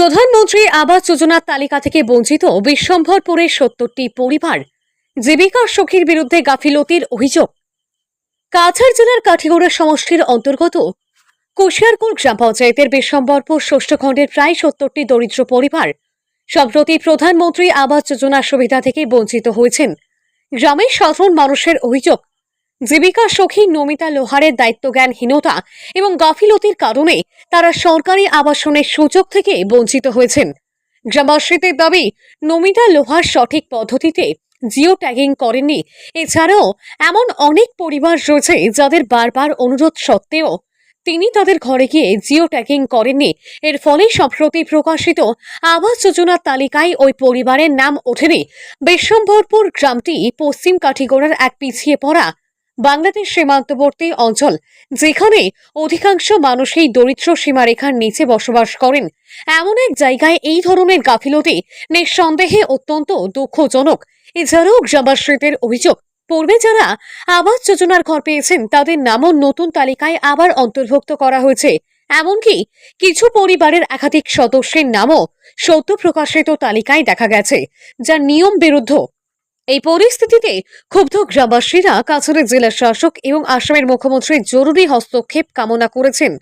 প্রধানমন্ত্রী আবাস যোজনার তালিকা থেকে বঞ্চিত বিশ্বম্ভরপুরের সত্তরটি পরিবার, জীবিকা সখীর বিরুদ্ধে গাফিলতির অভিযোগ। কাছাড় জেলার কাঠিগড়া সমষ্টির অন্তর্গত কুশিয়ারকুল গ্রাম পঞ্চায়েতের বিশ্বম্বরপুর ষষ্ঠ খণ্ডের প্রায় সত্তরটি দরিদ্র পরিবার সম্প্রতি প্রধানমন্ত্রী আবাস যোজনার সুবিধা থেকে বঞ্চিত হয়েছেন। গ্রামের সাধারণ মানুষের অভিযোগ জীবিকা সখী নমিতা লোহারের দায়িত্বজ্ঞানহীনতা এবং গাফিলতির কারণে তারা সরকারি আবাসনের সুযোগ থেকে বঞ্চিত হয়েছেন। গ্রামবাসীদের দাবি, নমিতা লোহার সঠিক পদ্ধতিতে জিও ট্যাগিং করেননি। এছাড়াও এমন অনেক পরিবার রয়েছে যাদের বারবার অনুরোধ সত্ত্বেও তিনি তাদের ঘরে গিয়ে জিও ট্যাগিং করেননি। এর ফলে সম্প্রতি প্রকাশিত আবাস যোজনার তালিকায় ওই পরিবারের নাম ওঠেনি। বিশ্বম্ভরপুর গ্রামটি পশ্চিম কাঠিগড়ার এক পিছিয়ে পড়া বাংলাদেশ সীমান্তবর্তী অঞ্চল, যেখানে অধিকাংশ মানুষই দরিদ্র সীমারেখার নিচে বসবাস করেন। এমন এক জায়গায় এই ধরনের গাফিলতি নিঃসন্দেহে অত্যন্ত দুঃখজনক। এছাড়াও গ্রামবাসীদের অভিযোগ, পূর্বে যারা আবাস যোজনার ঘর পেয়েছেন, তাদের নামও নতুন তালিকায় আবার অন্তর্ভুক্ত করা হয়েছে। এমনকি কিছু পরিবারের একাধিক সদস্যের নামও সদ্য প্রকাশিত তালিকায় দেখা গেছে যা নিয়ম বিরুদ্ধ এই পরিস্থিতিতে ক্ষুব্ধ গ্রামবাসীরা কাছাড়ের জেলা শাসক এবং আসামের মুখ্যমন্ত্রীর জরুরি হস্তক্ষেপ কামনা করেছেন।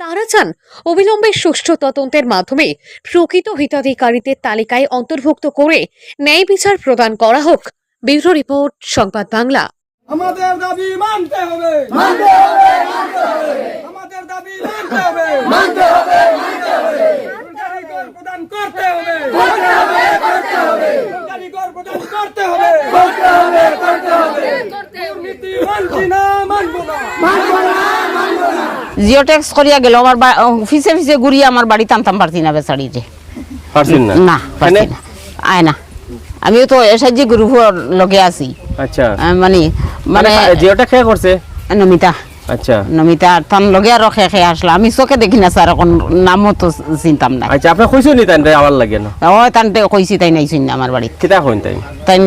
তারা চান অবিলম্বে সুষ্ঠু তদন্তের মাধ্যমে প্রকৃত হিতাধিকারীদের তালিকায় অন্তর্ভুক্ত করে ন্যায় বিচার প্রদান করা হোক। ব্যুরো রিপোর্ট সংবাদ বাংলা। আমাদের দাবি মানতে হবে। মানতে হবে মানতে হবে। আমাদের দাবি মানতে হবে। মানতে হবে মানতে হবে। করতে হবে। করতে হবে করতে হবে। সরকারি কর প্রদান করতে হবে। করতে হবে করতে হবে। দুর্নীতি মানছি না মানবো না। মানবো না মানবো না। জিও ট্যাক্স করিয়া গেল আমার বা- ফিসে ফিসে ঘুরিয়ে আমার বাড়ি টানতাম পারছি না বেচারি রে পারছেন না? না পারছি না। আয় না। আমিও তো গ্রুপের লগে আছি। আচ্ছা। মানে মানে মানে জিওটা খেয়ে করছে? নমিতা। আচ্ছা। নমিতা তান লগে আরও খেয়ে খেয়ে আসলাম আমি চোখে দেখি না স্যার এখন নামও তো চিনতাম না। আচ্ছা আপনি কইছো নি তাই আমার লাগে না? ও কইছি তাই নাই চিন আমার বাড়ি কিতা কইন তাই তাই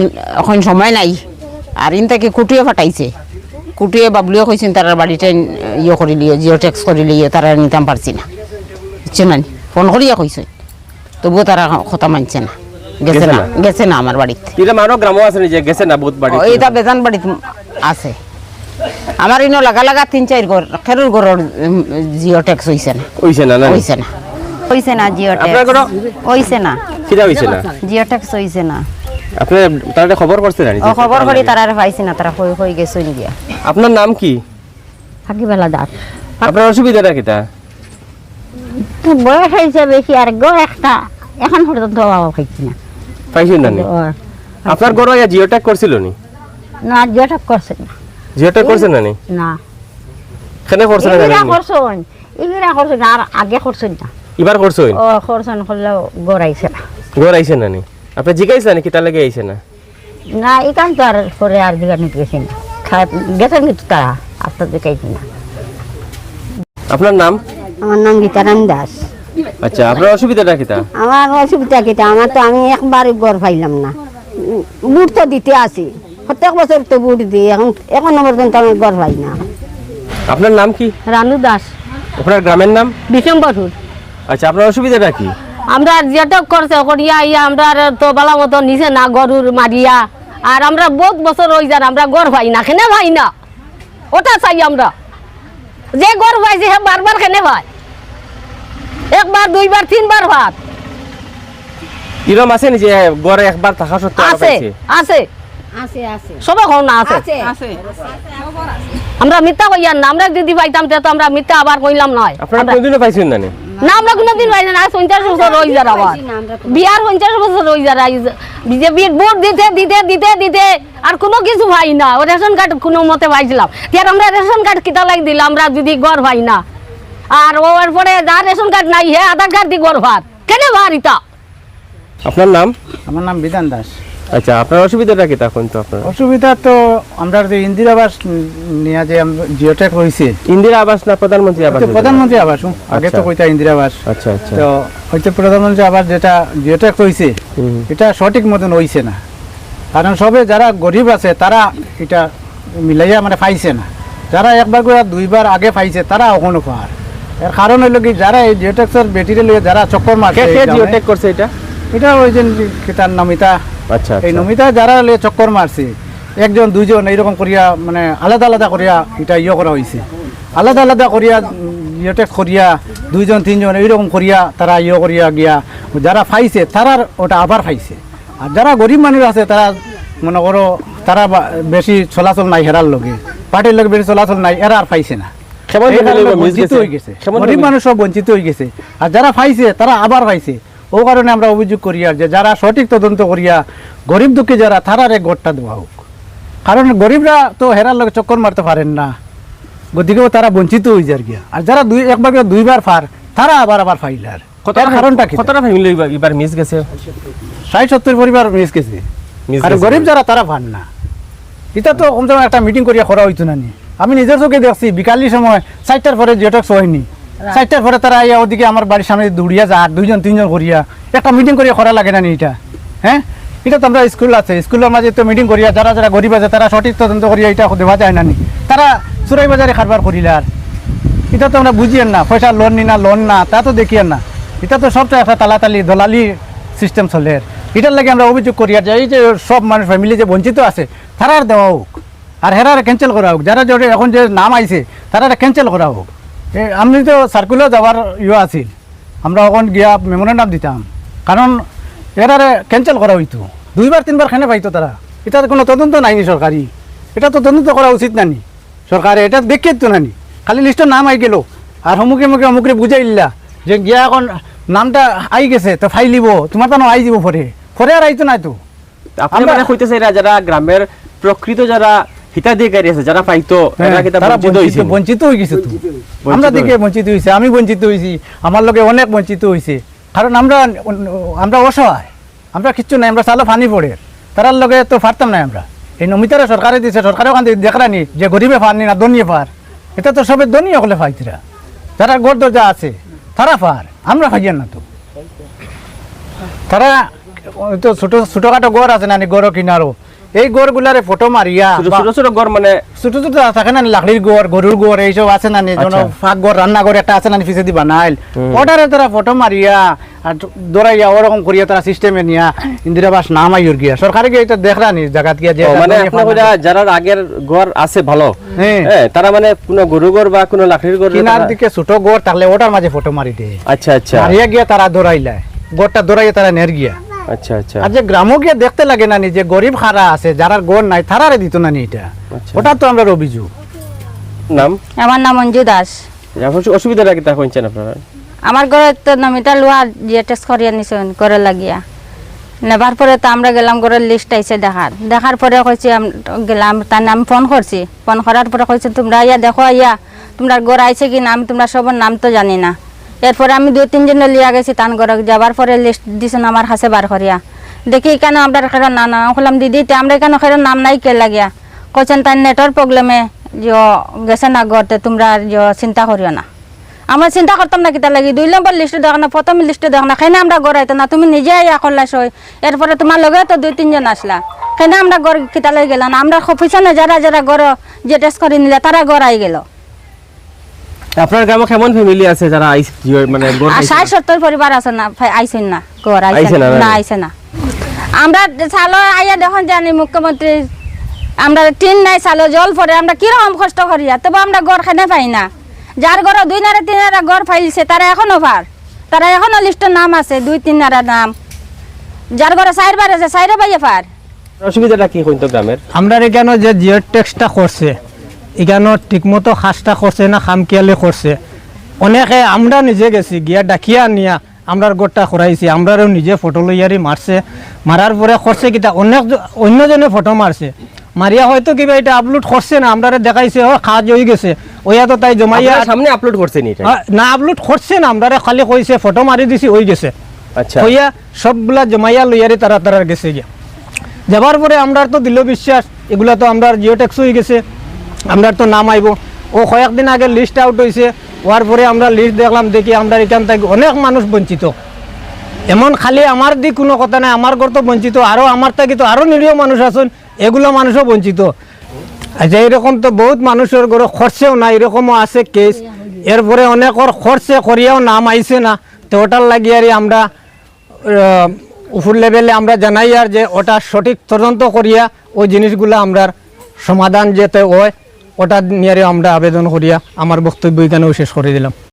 এখন সময় নাই। আর ইন তাকে কুটিয়ে ফাটাইছে। কুটিয়ে বাবলিও কইছেন তার বাড়িতে ইয়ে করে লিয়ে জিও ট্যাক্স করে লিয়ে তারা নিতাম পারছি না। ফোন করিয়া কইছে। তবুও তারা কথা মানছে না। গেছে না? গেছে না আমার বাড়িতে। এটা মানব গ্রামও আছে যে গেছে না বহুত বাড়ি এইটা বেজান বাড়িতে আছে। আমার ইনো লাগা লাগা তিন চার ঘর খেরুর ঘরের জিও ট্যাক্স হইছে না। কইছে না না হইছে না। হইছে না জিও আপনার ট্যাক্স হইছে না। কিতা হইছে না? জিও ট্যাক্স হইছে না। আপনি তার খবর করছেন না? ও খবর করি তারা আর পাইছে না তারা হই হই গেছে নি গিয়া আপনার নাম কি? থাকিবেলা দাস আপনার অসুবিধাটা কিতা বয়স হয়েছে বেশি আর গো একটা এখন পর্যন্ত বাবা খাইছি না। পাইছেন না আপনার গরো ইয়া জিওট্যাগ করছিল নি? না জিও ট্যাক্স করছে না। জিওট্যাগ করছেন নানি না? কেন করছেন না ইগিরা? করছেন ইগিরা করছেন আর আগে করছেন না। এবার করছেন ও করছেন করলেও গড়াইছে না। গর আইছে না? নি আপনি জিগাইছেন নাকি কিতা লাগে আইছে না? না এখান তো আর পরে আর দিঘা নিতে গেছি না গেছেন কিন্তু তারা আপনার দেখাইছি না। আপনার নাম? আমার নাম গীতারাম দাস। আচ্ছা আপনার অসুবিধাটা কিতা আমার অসুবিধা কিটা আমার তো আমি একবার গড় পাইলাম না। বুট দিতে আছি। প্রত্যেক বছর তো বুট দিই এখন এখন পর্যন্ত আমি পাই না। আপনার নাম কি? রানু দাস। আপনার গ্রামের নাম? বিশম্বরপুর। আচ্ছা আপনার অসুবিধাটা কি? আমরা যেটা করছে করিয়া ইয়া আমরা আর তো বালা মতো নিছে না গরুর মারিয়া। আর আমরা বহুত বছর হয়ে যান আমরা গড় ভাই না খেনে ভাই না? ওটা চাই আমরা। যে গড় ভাই যে বারবার খেনে ভাই একবার দুইবার তিনবার ভাত। কিরম আছে নি যে গড়ে একবার থাকা সত্ত্বেও আছে আছে। সবাই খাও না আছে? আমরা মিথ্যা কইয়ার না আমরা যদি পাইতাম তো আমরা মিথ্যা আবার কইলাম নয়। আপনারা কোনদিনও পাইছেন না না? আমরা কোনোদিন পাই না পঞ্চাশ বছর রয়ে যার আবার। বিয়ার পঞ্চাশ বছর রয়ে যার বিজেপির ভোট দিতে দিতে দিতে দিতে আর কোনো কিছু ভাই না। ও রেশন কার্ড কোনো মতে পাইছিলাম। আমরা রেশন কার্ড কিতা লাগ দিলাম আমরা যদি গড় ভাই না। আর ওর পরে যার রেশন কার্ড নাই হে আধার কার্ড দি গড় ভাত কেন ভার ইতা? আপনার নাম? আমার নাম বিধান দাস। আচ্ছা আপনার অসুবিধাটা কি তখন তো আপনার? অসুবিধা তো আমরা যে ইন্দিরা আবাস নিয়ে যে জিওটেক হয়েছে ইন্দিরা আবাস না প্রধানমন্ত্রী আবাস প্রধানমন্ত্রী আবাস আগে তো আচ্ছা। কইতা ইন্দিরা আবাস আচ্ছা আচ্ছা। তো হয়তো প্রধানমন্ত্রী আবাস যেটা জিওটেক হয়েছে এটা সঠিক মতন হইছে না। কারণ সবে যারা গরিব আছে তারা এটা মিলাইয়া মানে পাইছে না। যারা একবার করে দুইবার আগে পাইছে তারা এখনও পার এর কারণ হইল কি যারা এই জিওটেক্সের ব্যাটারি লইয়া যারা চক্কর মারছে কে কে জিওটেক করছে এটা? এটা ওই যে কি তার নমিতা আচ্ছা এই আচ্ছা। নমিতা যারা চক্কর মারছে একজন দুইজন এইরকম করিয়া মানে আলাদা আলাদা করিয়া এটা ইয়ে করা হয়েছে আলাদা আলাদা করিয়া জিওটেক্স করিয়া দুইজন তিনজন এইরকম করিয়া তারা ইয়ে করিয়া গিয়া যারা পাইছে তারার ওটা আবার পাইছে আর যারা গরিব মানুষ আছে তারা মনে করো তারা বেশি চলাচল নাই হেরার লগে। পার্টির লগে বেশি চলাচল নাই এরা আর পাইছে না। গরিব মানুষ সব বঞ্চিত হয়ে গেছে। আর যারা পাইছে তারা আবার পাইছে ও কারণে আমরা অভিযোগ করি আর যে যারা সঠিক তদন্ত করিয়া গরিব দুঃখী যারা তারার এক গোটটা দেওয়া হোক। কারণ গরিবরা তো হেরার লগে চক্কর মারতে পারেন না। গতিকেও তারা বঞ্চিত হয়ে যায় গিয়া। আর যারা দুই একবার দুইবার ফার তারা আবার আবার ফাইলার কারণটা কি? কতটা ফ্যামিলি এবার মিস গেছে? ষাট সত্তর পরিবার মিস গেছে। আর গরিব যারা তারা না। এটা তো কমসে একটা মিটিং করিয়া করা হইতো না আমি নিজের চোখে দেখছি বিকালির সময় চারটার পরে জিওটেক্স হয়নি। চারটার পরে তারা আইয়া ওদিকে আমার বাড়ির সামনে দৌড়িয়া যা দুইজন, তিনজন করিয়া। একটা মিটিং করিয়া করা লাগে না এটা? হ্যাঁ? এটা তো আমরা স্কুল আছে। স্কুলের মাঝে তো মিটিং করিয়া, যারা যারা গরিব আছে, তারা সঠিক তদন্ত করিয়া এটা দেওয়া যায় না নি। তারা চুরাই বাজারে কারবার করিলে আর। এটা তো আমরা বুঝিয়েন না, পয়সা লোন নি না লোন না, তা তো দেখিয়েন না। এটা তো সবটা একটা তালাতালি, দলালি সিস্টেম চলে এটার লাগে আমরা অভিযোগ করি আর এই যে সব মানুষ ফ্যামিলি যে বঞ্চিত আছে, তারা আর দেওয়া হোক। আর হেরার ক্যান্সেল করা হোক। যারা যারা এখন যে নাম আইছে, তারা ক্যান্সেল করা হোক। আমি তো সার্কুলার যাওয়ার ইয়ে আছিল। আমরা এখন গিয়া মেমোরেন্ডাম দিতাম। কারণ এরারে ক্যান্সেল করা হইতো। দুইবার তিনবার খানে পাইতো তারা। এটা কোনো তদন্ত নাইনি সরকারি এটা তো তদন্ত করা উচিত নানি। সরকারে এটা দেখে তো নানি। খালি লিস্টের নাম আই গেল। আর অমুকে মুখে অমুকে বুঝাইলা যে গিয়া এখন নামটা আই গেছে তো ফাইলিব তোমার তো আই যাব পরে পরে আর আইতো নাই তো আপনি আমরা- মানে কইতেছে এরা যারা গ্রামের প্রকৃত যারা হিতাধিকারী আছে যারা পাইতো তা তারা বঞ্চিত হইছে। বঞ্চিত বঞ্চিত হয়ে গেছে তো আমরা দিকে বঞ্চিত হয়েছে আমি বঞ্চিত হয়েছি আমার লোকে অনেক বঞ্চিত হয়েছে কারণ আমরা আমরা অসহায় আমরা কিচ্ছু নাই আমরা চালো ফানি পড়ে। তারার লগে তো পারতাম না আমরা। এই নমিতারা সরকারে দিছে সরকারে ওখান থেকে দেখরানি যে গরিবে পারনি না দনিয়ে পার। এটা তো সবে দনিয়ে হলে পাইতিরা। যারা গড় দরজা আছে তারা পার আমরা পাইয়ান না তো। তারা তো ছোট ছোটখাটো গড় আছে না নি গড় কিনারো এই গড়গুলারে ফটো মারিয়া ছোট ছোট ঘর মানে ছোট ছোট থাকে না লাকড়ির গোয়ার গরুর গোয়ার এইসব আছে না যেন আচ্ছা। ফাঁক ঘর রান্না করে একটা আছে না পিছিয়ে দি বানাইল ওটারে তারা ফটো মারিয়া আর দৌড়াইয়া ওরকম করিয়া তারা সিস্টেমে নিয়া ইন্দিরাবাস নাম আইর গিয়া। সরকারে গিয়ে এটা দেখরা নি জায়গাত গিয়া যে মানে যারা আগের ঘর আছে ভালো হ্যাঁ। তারা মানে কোনো গরু ঘর বা কোনো লাকড়ির ঘর কিনার দিকে ছোট গোড় তাহলে ওটার মাঝে ফটো মারি দে। আচ্ছা আচ্ছা। মারিয়া গিয়া তারা দৌড়াইলায়। গোড়টা দৌড়াইয়া তারা নের গিয়া। আচ্ছা আচ্ছা। আর যে গ্রামও গিয়ে দেখতে লাগে না নি যে গরিব খারা আছে যারা গোড় নাই তারারে দিত না নি এটা। আচ্ছা। ওটা তো আমরা অভিযোগ নাম? আমার নাম অঞ্জু দাস। এখন অসুবিধাটা কি তা কইছেন আপনারা? আমার ঘরে তো নমিতা লোহা জিও টেস্ট করিয়া নিছে করে লাগিয়া। নেবার পরে তো আমরা গেলাম ঘরের লিস্ট আইছে দেখার। দেখার পরে কইছে গেলাম তার নাম ফোন করছি। ফোন করার পরে কইছে তোমরা ইয়া দেখো ইয়া তোমরা ঘর আইছে কি না আমি তোমরা সবার নাম তো জানি না। এরপরে আমি দুই তিনজনে লিয়া গেছি তান ঘরে। যাবার পরে লিস্ট দিছেন আমার কাছে বার করিয়া। দেখি কেন আমরা এখানে না না বললাম দিদি, তে আমরা এখানে এখানে নাম নাই কে লাগিয়া? কইছেন তার নেটওয়ার্ক প্রবলেমে যে গেছে না ঘরতে তোমরা চিন্তা করিও না। আমরা চিন্তা করতাম না কিতা লাগি, দুই নম্বর লিস্টে দেখ না, প্রথম লিস্টে দেখ না খাইনা আমরা গড়াইতো না? তুমি নিজে ইয়া করলাস এরপরে তোমার লগে তো দুই তিনজন আসলা। খাইনা আমরা গড় কিতা লাগি গেলাম আমরা পিছনে যারা যারা গড় যে টেস্ট করে নিলে তারা গড়াই গেল। আপনার গ্রামে কেমন ফ্যামিলি আছে যারা আইস- মানে? ষাট সত্তর পরিবার আছে না ভাই আইসেন না গড় আইছে আইসেন না, না না? আমরা চালো আইয়া দেখুন জানি মুখ্যমন্ত্রী আমরা টিন নাই চালো জল পড়ে আমরা কীরকম কষ্ট করিয়া তবে আমরা গড় খানে পাই না। যার ঘরে দুই নারা তিন নারা গড় ফাইলছে তারা এখনও পার। তারা এখনও লিস্টের নাম আছে দুই তিন নারা নাম। যার ঘরে চার বার আছে চাইরে পাইয়ে পার। অসুবিধাটা কি কইতো গ্রামের? আমরা এখানে যে জিও ট্যাক্সটা করছে এখানে ঠিকমতো খাসটা করছে না খামকিয়ালি করছে অনেকে আমরা নিজে গেছি গিয়া ডাকিয়া নিয়া আমরার গোটটা করাইছি আমরারও নিজে ফটো লইয়ারি মারছে মারার পরে করছে কিতা অনেক অন্যজনে ফটো মারছে মারিয়া হয়তো কিবা এটা আপলোড করছে না আমরা দেখাইছে ও কাজ হয়ে গেছে। ওইয়া তো তাই জমাইয়া সামনে আপলোড করছেন এটা? আ, না আপলোড করছে না আমরা খালি কইছে ফটো মারি দিছি হয়ে গেছে। আচ্ছা। হইয়া সবগুলা জমাইয়া লইয়ারে তারা তারা গেছে গিয়া যাবার পরে আমরা তো দিল বিশ্বাস এগুলা তো আমরা জিও ট্যাক্স হয়ে গেছে। আমরা তো নাম আইব ও কয়েকদিন আগে লিস্ট আউট হয়েছে হওয়ার পরে আমরা লিস্ট দেখলাম, দেখি আমরা এখান থেকে অনেক মানুষ বঞ্চিত। এমন খালি আমার দিক কোনো কথা নাই, আমার ঘর তো বঞ্চিত। আরও আমার থেকে তো আরও নিরীহ মানুষ আছেন, এগুলো মানুষও বঞ্চিত। আচ্ছা এরকম তো বহুত মানুষের ঘরে খরচেও না এরকমও আছে কেস এরপরে অনেকর খরচে করিয়াও নাম আইছে না। তো ওটার লাগিয়ে আর আমরা উপর লেভেলে আমরা জানাই আর যে ওটা সঠিক তদন্ত করিয়া ওই জিনিসগুলো আমরা সমাধান যেতে হয়। ওটা নিয়ে আমরা আবেদন করিয়া আমার বক্তব্য এখানেও শেষ করে দিলাম।